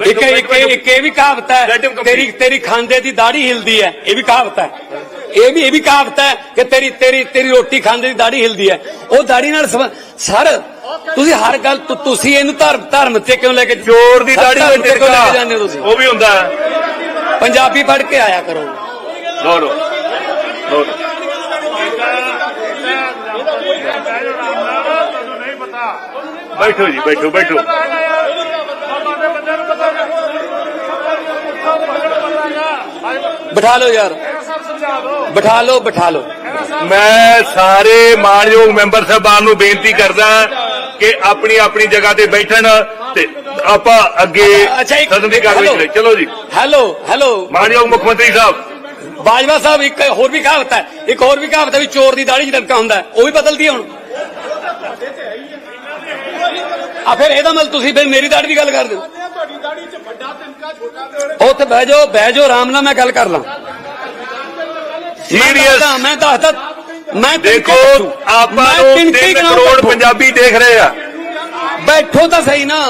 ਇੱਕ ਇੱਕ ਇੱਕ ਇਹ ਵੀ ਕਹਾਵਤ ਹੈ. ਤੇਰੀ ਤੇਰੀ ਖਾਂਦੇ ਦੀ ਦਾੜੀ ਹਿਲਦੀ ਹੈ ਇਹ ਵੀ ਕਹਾਵਤ ਹੈ। ਇਹ ਵੀ ਇਹ ਵੀ ਕਹਾਵਤ ਹੈ ਕਿ ਤੇਰੀ ਤੇਰੀ ਤੇਰੀ ਰੋਟੀ ਖਾਂਦੇ ਦੀ ਦਾੜੀ ਹਿਲਦੀ ਹੈ। ਉਹ ਦਾੜੀ ਨਾਲ ਸਰ ਤੁਸੀਂ ਹਰ ਗੱਲ ਤੁਸੀਂ ਇਹਨੂੰ ਧਰਮ ਧਰਮ ਤੇ ਕਿਉਂ ਲੈ ਕੇ ਚੋਰ ਦੀ ਦਾੜੀ ਵਿੱਚ ਟਿਕਾ ਜਾਂਦੇ ਹੋ ਤੁਸੀਂ? ਉਹ ਵੀ ਹੁੰਦਾ ਪੰਜਾਬੀ ਪੜ੍ਹ ਕੇ ਆਇਆ ਕਰੋ। ਲੋ ਲੋ। ਬੈਠੋ ਜੀ ਬੈਠੋ ਬੈਠੋ। ਬਿਠਾ ਲਓ ਯਾਰ। ਬਿਠਾ ਲਓ ਬਿਠਾ ਲਓ। ਮੈਂ ਸਾਰੇ ਮਾਣਯੋਗ ਮੈਂਬਰ ਸਾਹਿਬਾਨ ਨੂੰ ਬੇਨਤੀ ਕਰਦਾ ਕਿ ਆਪਣੀ ਆਪਣੀ ਜਗ੍ਹਾ ਤੇ ਬੈਠਣ ਤੇ ਆਪਾਂ ਅੱਗੇ ਸਦਨ ਦੀ ਕਾਰਵਾਈ ਕਰੀਏ। ਚਲੋ ਜੀ। Hello hello. ਮਾਣਯੋਗ ਮੁੱਖ ਮੰਤਰੀ ਸਾਹਿਬ। ਬਾਜਵਾ ਸਾਹਿਬ ਇੱਕ ਹੋਰ ਵੀ ਕਹਾਵਤ ਹੈ। ਇੱਕ ਹੋਰ ਵੀ ਕਹਾਵਤ ਹੈ ਵੀ ਚੋਰ ਦੀ ਦਾੜੀ ਡੰਕਾ ਹੁੰਦਾ। ਉਹ ਵੀ ਬਦਲਦੀ ਹੁਣ। ਆ ਫਿਰ ਇਹਦਾ ਮਤਲਬ ਤੁਸੀਂ ਫਿਰ ਮੇਰੀ ਦਾੜੀ ਦੀ ਗੱਲ ਕਰਦੇ ਹੋ। ਉੱਥੇ ਬਹਿ ਜਾਓ ਬਹਿ ਜਾਓ ਆਰਾਮ ਨਾਲ ਮੈਂ ਗੱਲ ਕਰ ਲਾਂ। ਸੀਰੀਅਸ ਮੈਂ ਦੱਸਦਾ ਮੈਂ ਦੇਖੋ। ਆਪਾਂ ਮੈਂ ਨੂੰ ਤਿਣਕੇ 3 ਗਿਣਾਊਂ, ਕਰੋੜ। ਪੰਜਾਬੀ ਦੇਖ ਰਹੇ ਆ। ਬੈਠੋ ਤਾਂ ਸਹੀ ਨਾ।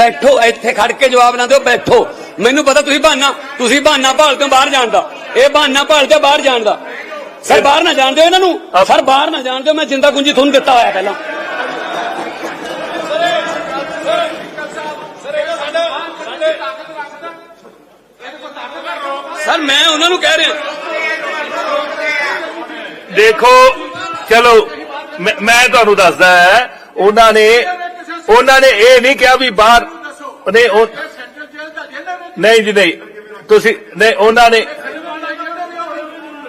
ਬੈਠੋ ਇੱਥੇ ਖੜ ਕੇ ਜਵਾਬ ਨਾ ਦਿਓ ਬੈਠੋ। ਮੈਨੂੰ ਪਤਾ ਤੁਸੀਂ ਬਹਾਨਾ ਤੁਸੀਂ ਬਹਾਨਾ ਭਾਲਦੇ ਹੋ ਬਾਹਰ ਜਾਣ ਦਾ। ਇਹ ਬਹਾਨਾ ਭਾਲਦੇ ਹੋ ਬਾਹਰ ਜਾਣ ਦਾ। ਸਰ ਬਾਹਰ ਨਾ ਜਾਣ ਦਿਓ ਇਹਨਾਂ ਨੂੰ। ਸਰ ਬਾਹਰ ਨਾ ਜਾਣ ਦਿਓ ਮੈਂ ਜਿੰਦਾ ਗੁੰਜੀ ਤੁਹਾਨੂੰ ਦਿੱਤਾ ਹੋਇਆ ਪਹਿਲਾਂ ਸਰ ਮੈਂ ਉਹਨਾਂ ਨੂੰ ਕਹਿ ਰਿਹਾ ਦੇਖੋ, ਚਲੋ, ਮੈਂ- ਤੁਹਾਨੂੰ ਦੱਸਦਾ ਹੈ, ਉਹਨਾਂ ਨੇ ਉਹਨਾਂ ਨੇ ਇਹ ਨਹੀਂ ਕਿਹਾ ਵੀ ਬਾਹਰ ਨਹੀਂ ਨਹੀਂ ਜੀ, ਨਹੀਂ। ਤੁਸੀਂ ਨਹੀਂ, ਉਹਨਾਂ ਨੇ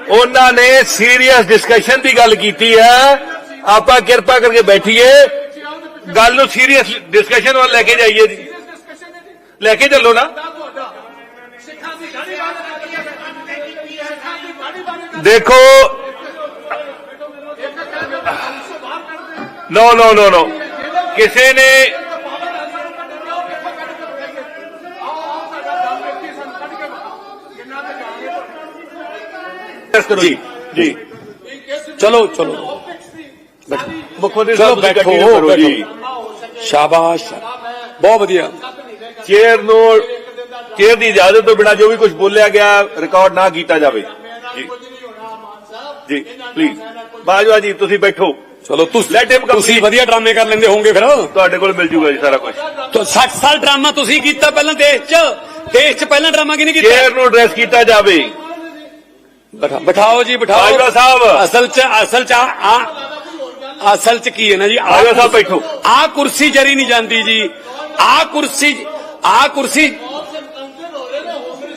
ਉਹਨਾਂ ਨੇ ਸੀਰੀਅਸ ਡਿਸਕਸ਼ਨ ਦੀ ਗੱਲ ਕੀਤੀ ਹੈ। ਆਪਾਂ ਕਿਰਪਾ ਕਰਕੇ ਬੈਠੀਏ। ਗੱਲ ਨੂੰ ਸੀਰੀਅਸ ਡਿਸਕਸ਼ਨ ਵੱਲ ਲੈ ਕੇ ਜਾਈਏ ਜੀ। ਲੈ ਕੇ ਚੱਲੋ ਨਾ। ਦੇਖੋ ਨੋ ਨੋ ਨੋ ਨੋ ਕਿਸੇ ਨੇ ਜੀ ਜੀ ਚਲੋ ਚਲੋ ਮੁੱਖ ਮੰਤਰੀ ਚਲੋ ਸਾਹਿਬ ਤੁਸੀਂ ਬੈਠੋ continue ਕਰੋ ਜੀ ਬੈਠੋ ਸ਼ਾਬਾਸ਼ ਬਹੁਤ ਵਧੀਆ ਚੇਅਰ ਨੂੰ ਚੇਅਰ ਦੀ ਇਜਾਜ਼ਤ ਤੋਂ ਬਿਨਾਂ ਜੋ ਵੀ ਕੁਝ ਬੋਲਿਆ ਗਿਆ ਰਿਕਾਰਡ ਨਾ ਕੀਤਾ ਜਾਵੇ ਜੀ ਜੀ ਪਲੀਜ਼ ਬਾਜਵਾ ਜੀ ਤੁਸੀਂ ਬੈਠੋ ਚਲੋ ਤੁਸੀਂ Let him complete. ਤੁਸੀਂ ਵਧੀਆ ਡਰਾਮੇ ਕਰ ਲੈਂਦੇ ਹੋਵੋਗੇ ਫਿਰ ਤੁਹਾਡੇ ਕੋਲ ਮਿਲ ਜੂਗਾ ਜੀ ਸਾਰਾ ਕੁਝ ਤੋ 60 ਸਾਲ ਡਰਾਮਾ ਤੁਸੀਂ ਕੀਤਾ ਪਹਿਲਾਂ ਦੇਸ਼ 'ਚ? ਦੇਸ਼ 'ਚ ਪਹਿਲਾਂ ਡਰਾਮਾ ਕਿਹਨੇ ਕੀਤਾ? ਚੇਅਰ ਨੂੰ ਐਡਰੈਸ ਕੀਤਾ ਜਾਵੇ। ਬਿਠਾ- ਬਿਠਾਓ ਜੀ ਬਿਠਾਓ। ਬਾਜਵਾ ਸਾਹਿਬ। ਅਸਲ 'ਚ ਅਸਲ 'ਚ ਆ ਆ- ਅਸਲ 'ਚ ਕੀ ਹੈ ਨਾ ਜੀ? ਆਹ ਬਾਜਵਾ ਸਾਹਿਬ ਬੈਠੋ। ਆ ਕੁਰਸੀ ਜਰੀ ਨਹੀਂ ਜਾਂਦੀ ਜੀ। ਆ ਕੁਰਸੀ ਆ ਕੁਰਸੀ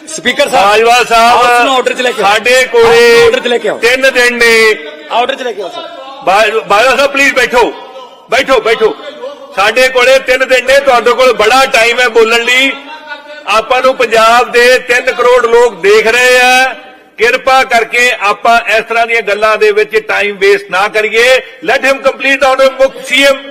ਸਪੀਕਰ ਸਾਹਿਬ। ਬਾਜਵਾ ਆਓ ਸਾਹਿਬ ਆਰਡਰ 'ਚ ਲੈ ਕੇ ਆਓ। ਸਾਡੇ ਆਓ, ਕੋਲੇ ਆਰਡਰ 'ਚ ਲੈ ਕੇ ਆਓ। ਤਿੰਨ ਦਿਨ ਨੇ। ਆਰਡਰ 'ਚ ਲੈ ਕੇ ਆਓ ਸਰ। ਬਾਜਵਾ ਸਾਹਿਬ ਪਲੀਜ਼ ਬੈਠੋ। ਬੈਠੋ ਬੈਠੋ। ਸਾਡੇ ਕੋਲੇ ਤਿੰਨ ਦਿਨ ਨੇ, ਤੁਹਾਡੇ ਕੋਲ ਬੜਾ ਟਾਈਮ ਹੈ ਬੋਲਣ ਲਈ। ਆਪਾਂ ਨੂੰ ਪੰਜਾਬ ਦੇ 3 ਕਰੋੜ ਲੋਕ ਦੇਖ ਰਹੇ ਆ। ਕਿਰਪਾ ਕਰਕੇ ਆਪਾਂ ਇਸ ਤਰ੍ਹਾਂ ਦੀਆਂ ਗੱਲਾਂ ਦੇ ਵਿੱਚ ਟਾਈਮ ਵੇਸਟ ਨਾ ਕਰੀਏ। ਲੈਟ ਹਿਮ ਕੰਪਲੀਟ ਆਨ ਮੁੱਖ ਸੀਐਮ